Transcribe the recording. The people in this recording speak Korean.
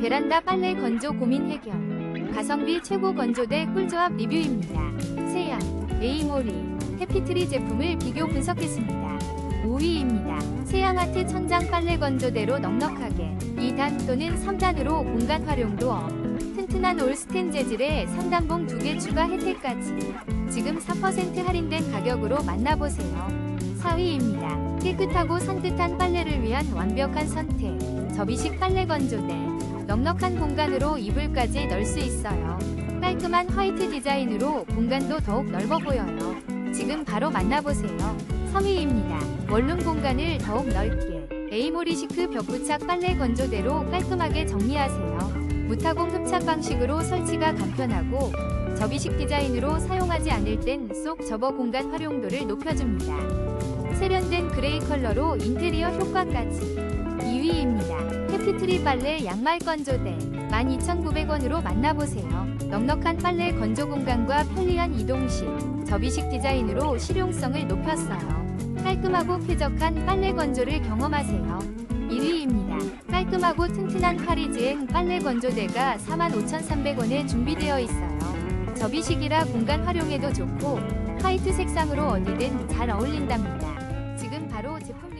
베란다 빨래 건조 고민 해결. 가성비 최고 건조대 꿀조합 리뷰입니다. 세양, 에이모리, 해피트리 제품을 비교 분석했습니다. 5위입니다. 세양아트 천장 빨래 건조대로 넉넉하게 2단 또는 3단으로 공간 활용도 업. 튼튼한 올스텐 재질에 3단봉 2개 추가 혜택까지. 지금 4% 할인된 가격으로 만나보세요. 4위입니다. 깨끗하고 산뜻한 빨래를 위한 완벽한 선택. 접이식 빨래 건조대. 넉넉한 공간으로 이불까지 넣을 수 있어요. 깔끔한 화이트 디자인으로 공간도 더욱 넓어 보여요. 지금 바로 만나보세요. 3위입니다. 원룸 공간을 더욱 넓게. 에이모리시크 벽부착 빨래 건조대로 깔끔하게 정리하세요. 무타공 흡착 방식으로 설치가 간편하고 접이식 디자인으로 사용하지 않을 땐 쏙 접어 공간 활용도를 높여줍니다. 세련된 그레이 컬러로 인테리어 효과까지 2위입니다. 해피트리 빨래 양말 건조대 12,900원으로 만나보세요. 넉넉한 빨래 건조 공간과 편리한 이동식, 접이식 디자인으로 실용성을 높였어요. 깔끔하고 쾌적한 빨래 건조를 경험하세요. 1위입니다. 깔끔하고 튼튼한 파리지행 빨래 건조대가 45,300원에 준비되어 있어요. 접이식이라 공간 활용에도 좋고 화이트 색상으로 어디든 잘 어울린답니다. 지금 바로 제품